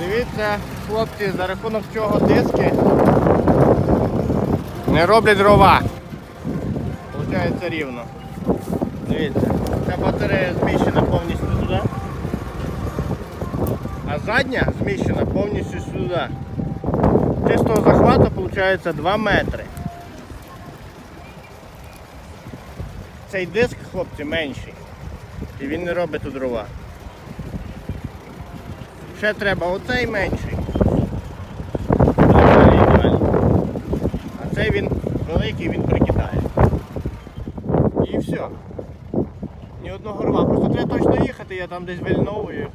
Дивіться, хлопці, за рахунок чого диски не роблять дрова. Получається рівно. Дивіться, ця батарея зміщена повністю туди. А задня зміщена повністю сюди. Чистого захвату виходить 2 метри. Цей диск, хлопці, менший. І він не робить тут дрова. Ще треба оцей менший. А цей він великий, він прикидає. І все. Ні одного рва. Просто треба точно їхати, я там десь вильновую.